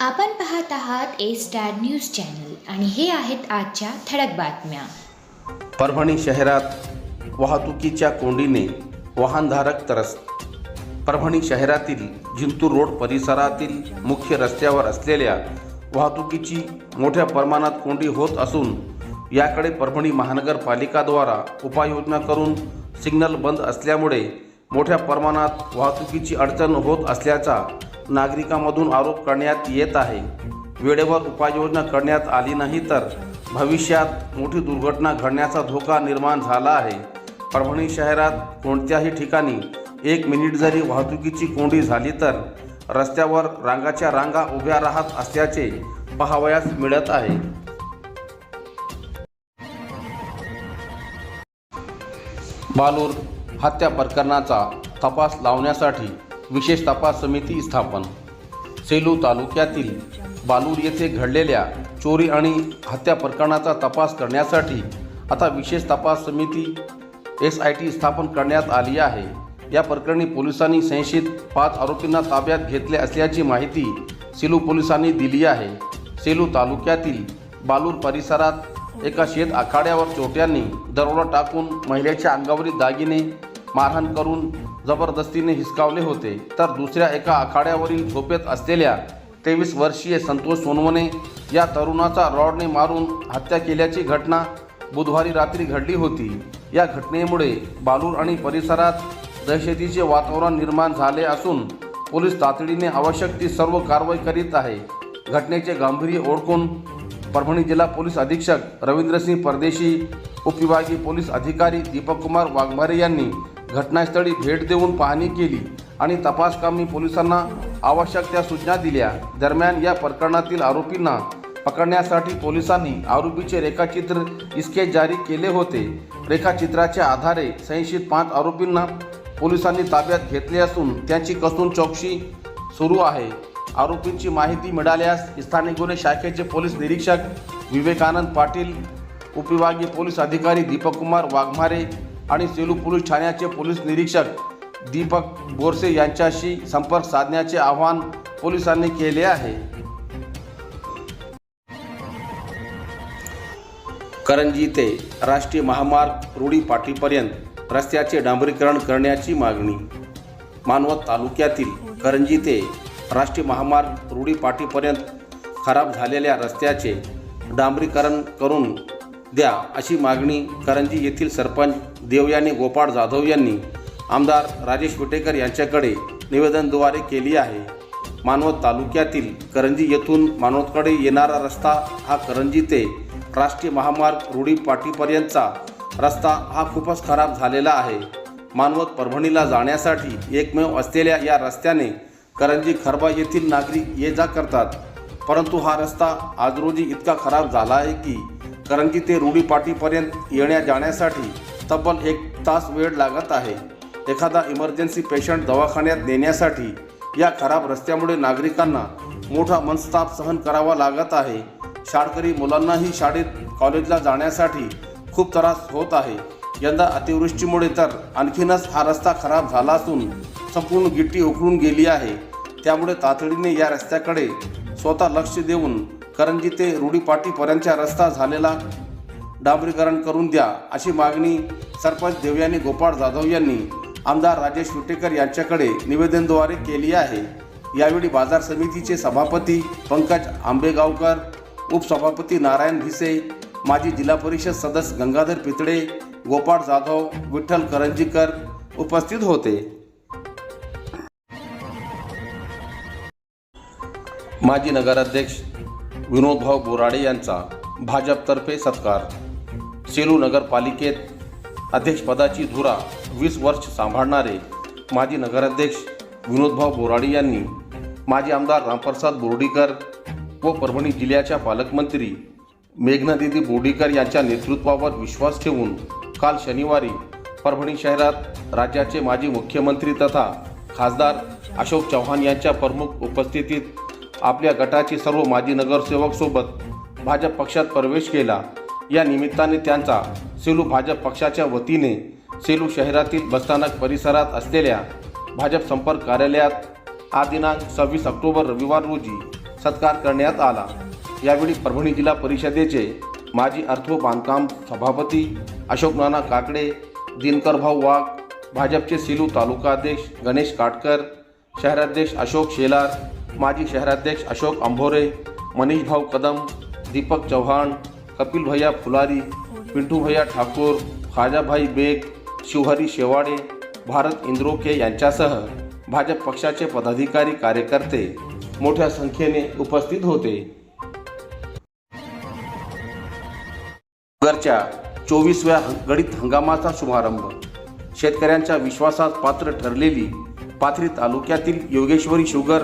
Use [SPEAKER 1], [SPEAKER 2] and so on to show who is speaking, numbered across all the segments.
[SPEAKER 1] आपण पाहत आहात ए स्टार न्यूज चॅनल आणि हे आहेत आजच्या ठळक बातम्या.
[SPEAKER 2] परभणी शहरात वाहतुकीच्या कोंडीने वाहनधारक त्रस्त. परभणी शहरातील जिंतूर रोड परिसरातील मुख्य रस्त्यावर असलेल्या वाहतुकीची मोठ्या प्रमाणात कोंडी होत असून याकडे परभणी महानगरपालिकाद्वारा उपाययोजना करून सिग्नल बंद असल्यामुळे मोठ्या प्रमाणात वाहतुकीची अडचण होत असल्याचा नागरिकांमधून आरोप करण्यात येत आहे. वेळेवर उपाययोजना करण्यात आली नाही तर भविष्यात मोठी दुर्घटना घडण्याचा धोका निर्माण झाला आहे. परभणी शहरात कोणत्याही ठिकाणी एक मिनिट जरी वाहतुकीची कोंडी झाली तर रस्त्यावर रांगाच्या रांगा उभ्या राहत असल्याचे पाहावयास मिळत आहे. बालूर हत्या प्रकरणाचा तपास लावण्यासाठी विशेष तपास समिती स्थापन. सेलू तालुक्यातील बालूर येथे घडलेल्या चोरी आणि हत्या प्रकरणाचा तपास करण्यासाठी आता विशेष तपास समिती एस आय टी स्थापन करण्यात आली आहे. या प्रकरणी पोलिसांनी संशयित पाच आरोपींना ताब्यात घेतले असल्याची माहिती सेलू पोलिसांनी दिली आहे. सेलू तालुक्यातील बालूर परिसरात एका शेत आखाड्यावर चोट्यांनी दरोडा टाकून महिलेच्या अंगावरील दागिने मारहाण करून जबरदस्तीने हिसकावले होते. तर दुसऱ्या एका आखाड्यावरील झोपेत असलेल्या तेवीस वर्षीय संतोष सोनवणे या तरुणाचा रॉडने मारून हत्या केल्याची घटना बुधवारी रात्री घडली होती. या घटनेमुळे बालूर आणि परिसरात दहशतीचे वातावरण निर्माण झाले असून पोलीस तातडीने आवश्यक ती सर्व कारवाई करीत आहे. घटनेचे गांभीर्य ओळखून परभणी जिल्हा पोलीस अधीक्षक रवींद्रसिंह परदेशी उपविभागीय पोलीस अधिकारी दीपककुमार वाघमारे यांनी घटनास्थळी भेट देऊन पाहणी केली आणि तपासकामी पोलिसांना आवश्यक त्या सूचना दिल्या. दरम्यान या प्रकरणातील आरोपींना पकडण्यासाठी पोलिसांनी आरोपीचे रेखाचित्र इस्केच जारी केले होते. रेखाचित्राच्या आधारे संशयित पाच आरोपींना पोलिसांनी ताब्यात घेतले असून त्यांची कसून चौकशी सुरू आहे. आरोपींची माहिती मिळाल्यास स्थानिक गुन्हे शाखेचे पोलीस निरीक्षक विवेकानंद पाटील उपविभागीय पोलीस अधिकारी दीपक कुमार वाघमारे आणि सेलू पोलीस ठाण्याचे पोलीस निरीक्षक दीपक बोरसे यांच्याशी संपर्क साधण्याचे आवाहन पोलिसांनी केले आहे. करंजी ते राष्ट्रीय महामार्ग रुडी पाटीपर्यंत रस्त्याचे डांबरीकरण करण्याची मागणी. मानवत तालुक्यातील करंजी ते राष्ट्रीय महामार्ग रुडी पाटीपर्यंत खराब झालेल्या रस्त्याचे डांबरीकरण करून द्या अशी मागणी करंजी येथील सरपंच देवयानी गोपाळ जाधव यांनी आमदार राजेश विटेकर यांच्याकडे निवेदनद्वारे केली आहे. मानवत तालुक्यातील करंजी येथून मानवतकडे येणारा रस्ता हा करंजी ते राष्ट्रीय महामार्ग रुढी पाटीपर्यंतचा रस्ता हा खूपच खराब झालेला आहे. मानवत परभणीला जाण्यासाठी एकमेव असलेल्या या रस्त्याने करंजी खरबा येथील नागरिक ये जा करतात. परंतु हा रस्ता आज रोजी इतका खराब झाला आहे की करंजी ते रुढीपाटीपर्यंत येण्या जाण्यासाठी तब्बल एक तास वेळ लागत आहे. एखादा इमर्जन्सी पेशंट दवाखान्यात नेण्यासाठी या खराब रस्त्यामुळे नागरिकांना मोठा मनस्ताप सहन करावा लागत आहे. शाळकरी मुलांनाही शाळेत कॉलेजला जाण्यासाठी खूप त्रास होत आहे. यंदा अतिवृष्टीमुळे तर आणखीनच हा रस्ता खराब झाला असून संपूर्ण गिट्टी उकळून गेली आहे. त्यामुळे तातडीने या रस्त्याकडे स्वतः लक्ष देऊन करंजी ते रूढीपाटीपर्यंतच्या रस्ता झालेला डांबरीकरण करून द्या अशी मागणी सरपंच देवयानी गोपाळ जाधव यांनी आमदार राजेश विटेकर यांच्याकडे निवेदनद्वारे केली आहे. यावेळी बाजार समितीचे सभापती पंकज आंबेगावकर उपसभापती नारायण भिसे माजी जिल्हा परिषद सदस्य गंगाधर पितळे गोपाळ जाधव विठ्ठल करंजीकर उपस्थित होते. माजी नगराध्यक्ष विनोदभाऊ बोराडे यांचा भाजपतर्फे सत्कार. सेलू नगरपालिकेत अध्यक्षपदाची धुरा वीस वर्ष सांभाळणारे माजी नगराध्यक्ष विनोदभाऊ बोराडे यांनी माजी आमदार रामप्रसाद बोर्डीकर व परभणी जिल्ह्याच्या पालकमंत्री मेघनादिदी बोर्डीकर यांच्या नेतृत्वावर विश्वास ठेवून काल शनिवारी परभणी शहरात राज्याचे माजी मुख्यमंत्री तथा खासदार अशोक चव्हाण यांच्या प्रमुख उपस्थितीत आपल्या गटाची सर्व माजी नगरसेवक सोबत भाजप पक्षात प्रवेश केला. या निमित्ताने त्यांचा सेलू भाजप पक्षाच्या वतीने सेलू शहरातील बसस्थानक परिसरात असलेल्या भाजप संपर्क कार्यालयात आज दिनांक सव्वीस ऑक्टोबर रविवार रोजी सत्कार करण्यात आला. यावेळी परभणी जिल्हा परिषदेचे माजी अर्थ व बांधकाम सभापती अशोक नाना काकडे दिनकर भाऊ वाघ भाजपचे सेलू तालुकाध्यक्ष गणेश काटकर शहराध्यक्ष अशोक शेलार माजी शहराध्यक्ष अशोक अंभोरे मनीष भाऊ कदम दीपक चव्हाण कपिल भैया फुलारी पिंटू भैया ठाकूर खाजाभाई बेग शिवहरी शेवाडे भारत इंद्रोके यांच्यासह भाजप पक्षाचे पदाधिकारी कार्यकर्ते मोठ्या संख्येने उपस्थित होते. नगरच्या चोवीसव्या गणित हंगामाचा शुभारंभ. शेतकऱ्यांच्या विश्वासात पात्र ठरलेली पाथरी तालुक्यातील योगेश्वरी शुगर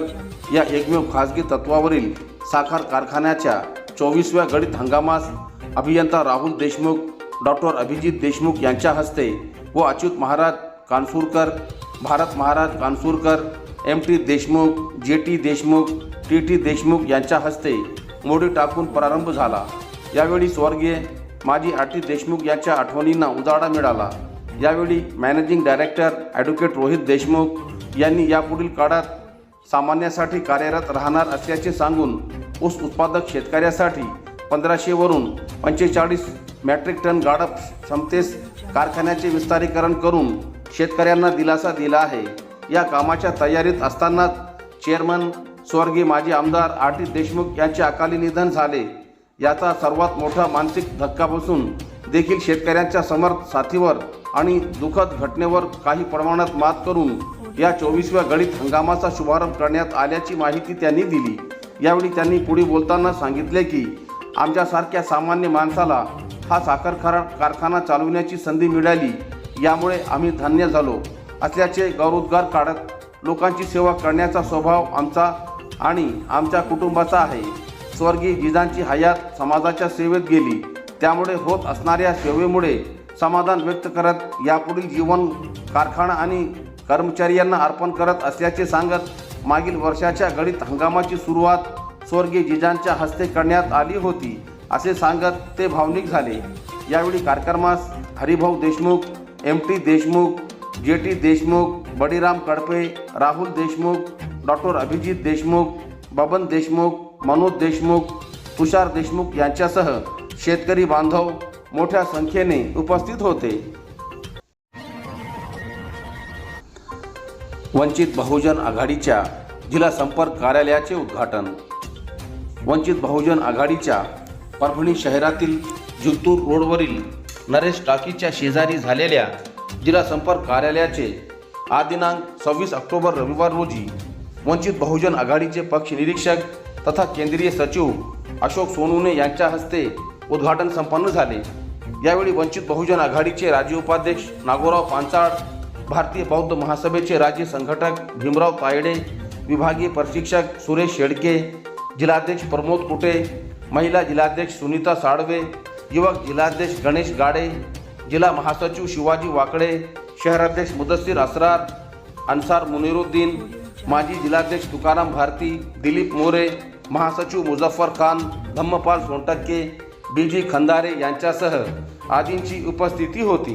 [SPEAKER 2] या एकमेव खासगी तत्वावरील साखर कारखान्याच्या चोवीसव्या गणित हंगामास अभियंता राहुल देशमुख डॉक्टर अभिजित देशमुख यांच्या हस्ते व Achyut Maharaj Kansurkar Bharat Maharaj Kansurkar M T Deshmukh J T Deshmukh T T Deshmukh यांच्या हस्ते मोडी टाकून प्रारंभ झाला. यावेळी स्वर्गीय माजी आर टी देशमुख यांच्या आठवणींना उजाळा मिळाला. यावेळी managing director advocate Rohit Deshmukh यांनी यापुढील काळात सामान्यासाठी कार्यरत राहणार असल्याचे सांगून ऊस उत्पादक शेतकऱ्यासाठी पंधराशेवरून पंचेचाळीस मॅट्रिक टन गाडप क्षमतेस कारखान्याचे विस्तारीकरण करून शेतकऱ्यांना दिलासा दिला आहे. या कामाच्या तयारीत असतानाच चेअरमन स्वर्गीय माजी आमदार आर टी देशमुख यांचे अकाली निधन झाले. याचा सर्वात मोठा मानसिक धक्का बसून देखील शेतकऱ्यांच्या समर्थ साथीवर आणि दुःखद घटनेवर काही प्रमाणात मात करून या चोवीसव्या गळीत हंगामाचा शुभारंभ करण्यात आल्याची माहिती त्यांनी दिली. यावेळी त्यांनी पुढे बोलताना सांगितले की आमच्यासारख्या सामान्य माणसाला हा साखर खार कारखाना चालवण्याची संधी मिळाली. यामुळे आम्ही धन्य झालो. असल्याचे गौरवोद्गार काढत लोकांची सेवा करण्याचा स्वभाव आमचा आणि आमच्या कुटुंबाचा आहे. स्वर्गीय जिजांची हयात समाजाच्या सेवेत गेली. त्यामुळे होत असणाऱ्या सेवेमुळे समाधान व्यक्त करत यापुढील जीवन कारखाना आणि कर्मचाऱ्यांना अर्पण करत असल्याचे सांगत मागील वर्षाच्या गणित हंगामाची सुरुवात स्वर्गीय जिजांच्या हस्ते करण्यात आली होती असे सांगत ते भावनिक झाले. यावेळी कार्यक्रमास Haribhau Deshmukh M T Deshmukh J T Deshmukh Badiram Kadpe Rahul Deshmukh doctor Abhijit Deshmukh Baban Deshmukh Manoj Deshmukh Tushar Deshmukh यांच्यासह शेतकरी बांधव मोठ्या संख्येने उपस्थित होते. वंचित बहुजन आघाडीच्या जिल्हा संपर्क कार्यालयाचे उद्घाटन. वंचित बहुजन आघाडीच्या परभणी शहरातील जिंतूर रोडवरील नरेश टाकीच्या शेजारी झालेल्या जिल्हा संपर्क कार्यालयाचे आज दिनांक सव्वीस ऑक्टोबर रविवार रोजी वंचित बहुजन आघाडीचे पक्ष निरीक्षक तथा केंद्रीय सचिव अशोक सोनूने यांच्या हस्ते उद्घाटन संपन्न झाले. यावेळी वंचित बहुजन आघाडीचे राज्य उपाध्यक्ष नागोराव पांचाळ भारतीय बौद्ध महासभेचे राज्य संघटक भीमराव तायडे विभागीय प्रशिक्षक सुरेश शेडके जिल्हाध्यक्ष प्रमोद कुटे महिला जिल्हाध्यक्ष सुनीता साळवे युवक जिल्हाध्यक्ष गणेश गाडे जिल्हा महासचिव शिवाजी वाकडे शहराध्यक्ष मुदस्सीर असरार अन्सार मुनिरुद्दीन माजी जिल्हाध्यक्ष तुकाराम भारती दिलीप मोरे महासचिव मुझफ्फर खान धम्मपाल सोनटक्के बी जी खंदारे यांच्यासह आदींची उपस्थिती होती.